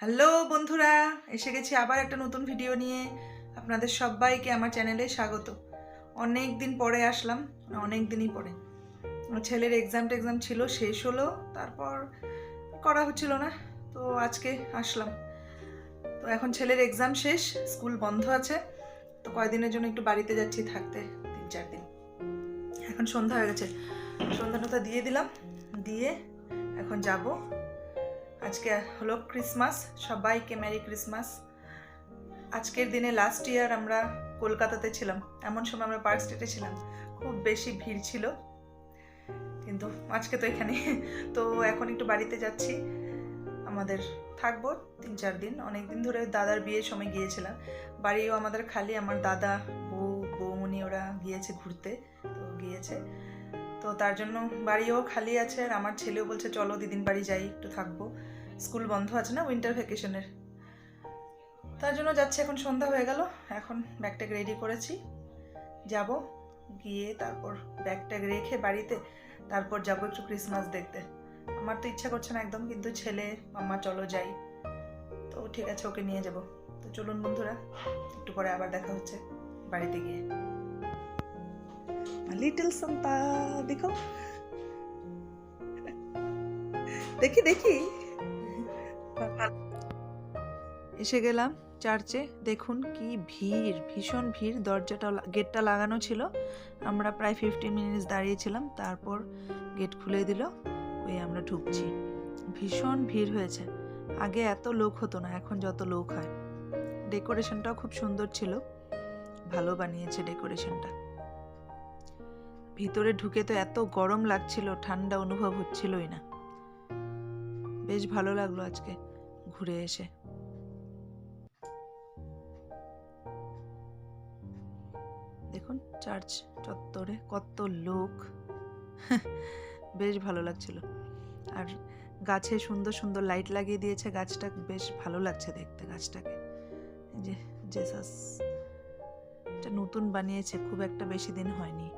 Hello বন্ধুরা, এসে গেছি আবার একটা নতুন ভিডিও নিয়ে। আপনাদের সবাইকে আমার চ্যানেলে স্বাগত। অনেক দিন পরে আসলাম, অনেক দিনই পরে। ছেলের এক্সাম টেক্সাম ছিল, শেষ হলো, তারপর করা হচ্ছিল না, তো আজকে আসলাম। তো এখন ছেলের এক্সাম শেষ স্কুল বন্ধ আছে, তো কয়দিনের জন্য একটু বাড়িতে যাচ্ছি থাকতে, তিন চার দিন। এখন সন্ধ্যা হয়ে গেছে, সন্ধ্যা দিয়ে দিলাম, দিয়ে এখন যাব। আজকে হলো ক্রিসমাস, সবাইকে ম্যারি ক্রিসমাস। আজকের দিনে লাস্ট ইয়ার আমরা কলকাতাতে ছিলাম, এমন সময় আমরা পার্ক স্ট্রিটে ছিলাম, খুব বেশি ভিড় ছিল। কিন্তু আজকে তো এখানে, তো এখন একটু বাড়িতে যাচ্ছি। আমাদের থাকব তিন চার দিন অনেক দিন ধরে দাদার বিয়ের সময় গিয়েছিলাম। বাড়িও আমাদের খালি, আমার দাদা, বউ বৌমনি ওরা গিয়েছে ঘুরতে, তো গিয়েছে। তো তার জন্য বাড়িও খালি আছে আর আমার ছেলেও বলছে, চলো দিদিন বাড়ি যাই, একটু থাকব। স্কুল বন্ধ আছে না উইন্টার ভ্যাকেশনের তার জন্য যাচ্ছে, এখন সন্ধ্যা হয়ে গেল। এখন ব্যাগটাকে রেডি করেছি। যাব, গিয়ে তারপর ব্যাগটাগ রেখে বাড়িতে, তারপর যাব একটু ক্রিসমাস দেখতে। আমার তো ইচ্ছা করছে না একদম, কিন্তু ছেলে মাম্মা চলো যাই। তো ঠিক আছে, ওকে নিয়ে যাব। তো চলুন বন্ধুরা, একটু পরে আবার দেখা হচ্ছে বাড়িতে গিয়ে। লিটল সম্পা দেখো। দেখি দেখি। এসে গেলাম চার্চে, দেখুন কি ভিড়, ভীষণ ভিড়। দরজাটা গেটটা লাগানো ছিল। আমরা প্রায় ফিফটিন মিনিটস দাঁড়িয়েছিলাম, তারপর গেট খুলে দিল, ওই আমরা ঢুকছি। ভীষণ ভিড় হয়েছে। আগে এত লোক হতো না, এখন যত লোক হয়। ডেকোরেশনটাও খুব সুন্দর ছিল। ভালো বানিয়েছে ডেকোরেশনটা। ভিতরে ঢুকে তো এত গরম লাগছিল, ঠান্ডা অনুভব হচ্ছিলই না। বেশ ভালো লাগল আজকে। ঘুরে এসে। দেখুন, চার্চ চত্বরে কত লোক। বেশ ভালো লাগছিল। আর গাছে সুন্দর সুন্দর লাইট লাগিয়ে দিয়েছে গাছটা, বেশ ভালো লাগছে দেখতে গাছটাকে। যে জেসাস এটা নতুন বানিয়েছে, খুব একটা বেশি দিন হয়নি।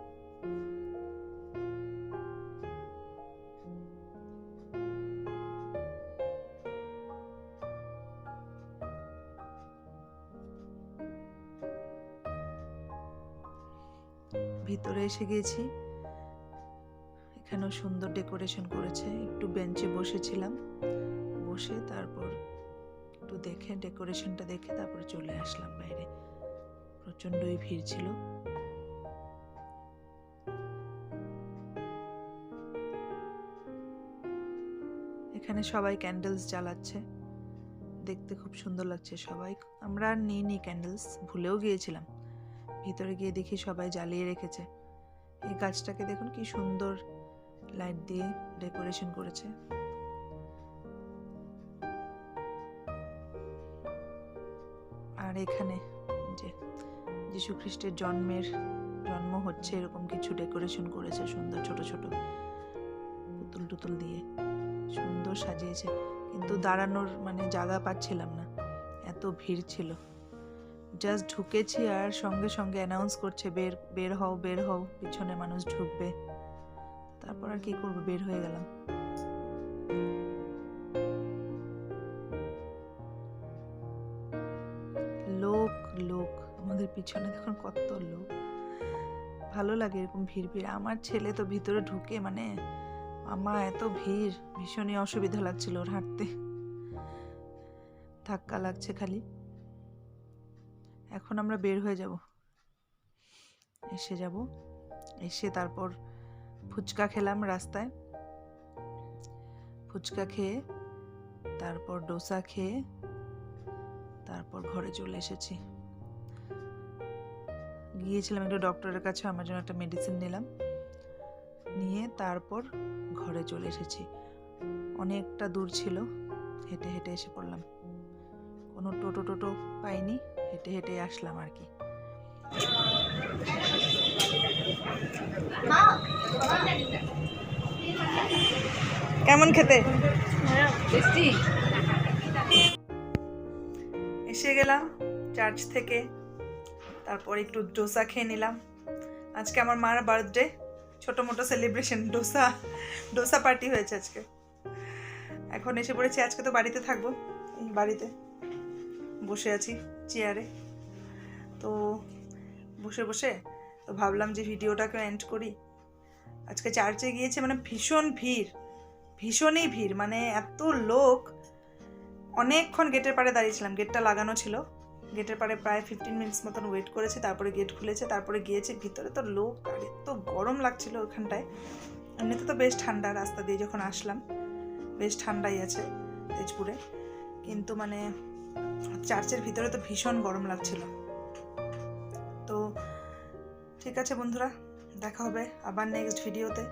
ভিতরে এসে গিয়েছি এখানেও সুন্দর ডেকোরেশন করেছে। একটু বেঞ্চে বসেছিলাম। বসে তারপর একটু দেখে, ডেকোরেশনটা দেখে তারপরে চলে আসলাম বাইরে। প্রচণ্ডই ভিড় ছিল। এখানে সবাই ক্যান্ডেলস জ্বালাচ্ছে। দেখতে খুব সুন্দর লাগছে সবাই। আমরা আর নিইনি ক্যান্ডেলস ভুলেও গিয়েছিলাম। ভিতরে গিয়ে দেখি সবাই জ্বালিয়ে রেখেছে। এই গাছটাকে দেখুন কি সুন্দর লাইট দিয়ে ডেকোরেশন করেছে। আর এখানে যে যীশু খ্রিস্টের জন্মের, জন্ম হচ্ছে এরকম কিছু ডেকোরেশন করেছে সুন্দর ছোট ছোট পুতুল টুতুল দিয়ে। সুন্দর সাজিয়েছে। কিন্তু দাঁড়ানোর মানে জায়গা পাচ্ছিলাম না। এত ভিড় ছিল। জাস্ট ঢুকেছি আর সঙ্গে সঙ্গে অ্যানাউন্স করছে, বের বের হও বের হও, পিছনে মানুষ ঢুকবে। তারপর আর কি করব, বের হয়ে গেলাম। লোক লোক, আমাদের পিছনে দেখুন কত লোক। ভালো লাগে এরকম ভিড় ভিড়। আমার ছেলে তো ভিতরে ঢুকে মানে আমা এত ভিড়, ভীষণই অসুবিধা লাগছিল ওর হাঁটতে। ধাক্কা লাগছে খালি। এখন আমরা বের হয়ে যাব। এসে যাব। এসে তারপর ফুচকা খেলাম রাস্তায়। ফুচকা খেয়ে তারপর ডোসা খেয়ে তারপর ঘরে চলে এসেছি। গিয়েছিলাম একটু ডক্টরের কাছে, আমার জন্য একটা মেডিসিন নিলাম। নিয়ে তারপর ঘরে চলে এসেছি। অনেকটা দূর ছিল, হেঁটে হেঁটে এসে পড়লাম। কোনো টোটো টোটো পাইনি। হেঁটে হেঁটে আসলাম আর কি। কেমন খেতে? এসে গেলাম চার্চ থেকে তারপর একটু ডোসা খেয়ে নিলাম। আজকে আমার মার বার্থডে ছোট মোটো সেলিব্রেশন ডোসা ডোসা পার্টি হয়েছে আজকে। এখন এসে পড়েছি আজকে তো বাড়িতে থাকব এই বাড়িতে। বসে আছি চেয়ারে তো বসে বসে তো ভাবলাম যে ভিডিওটাকে এন্ড করি। আজকে চার্চে গিয়েছে মানে ভীষণ ভিড়, ভীষণই ভিড় মানে এত লোক। অনেকক্ষণ গেটের পাড়ে দাঁড়িয়েছিলাম গেটটা লাগানো ছিল। গেটের পাড়ে প্রায় ফিফটিন মিনিটস মতন ওয়েট করেছি, তারপরে গেট খুলেছে, তারপরে গিয়েছে, ভিতরে তো লোক, আর এত গরম লাগছিল ওখানটায়। এমনিতে তো বেশ ঠান্ডা রাস্তা দিয়ে যখন আসলাম, বেশ ঠান্ডাই আছে তেজপুরে। কিন্তু মানে চার্চের ভিতরে তো ভীষণ গরম লাগছিল। তো ঠিক আছে বন্ধুরা, দেখা হবে আবার নেক্সট ভিডিওতে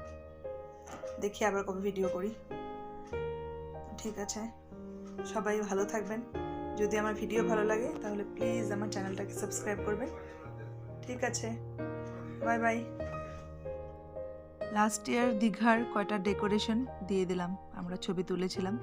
দেখি আবার কবে ভিডিও করি। ঠিক আছে, সবাই ভালো থাকবেন। যদি আমার ভিডিও ভালো লাগে, তাহলে প্লিজ আমার চ্যানেলটাকে সাবস্ক্রাইব করবেন। ঠিক আছে বাই বাই লাস্ট ইয়ার দীঘার কয়টা ডেকোরেশন দিয়ে দিলাম, আমরা ছবি তুলেছিলাম।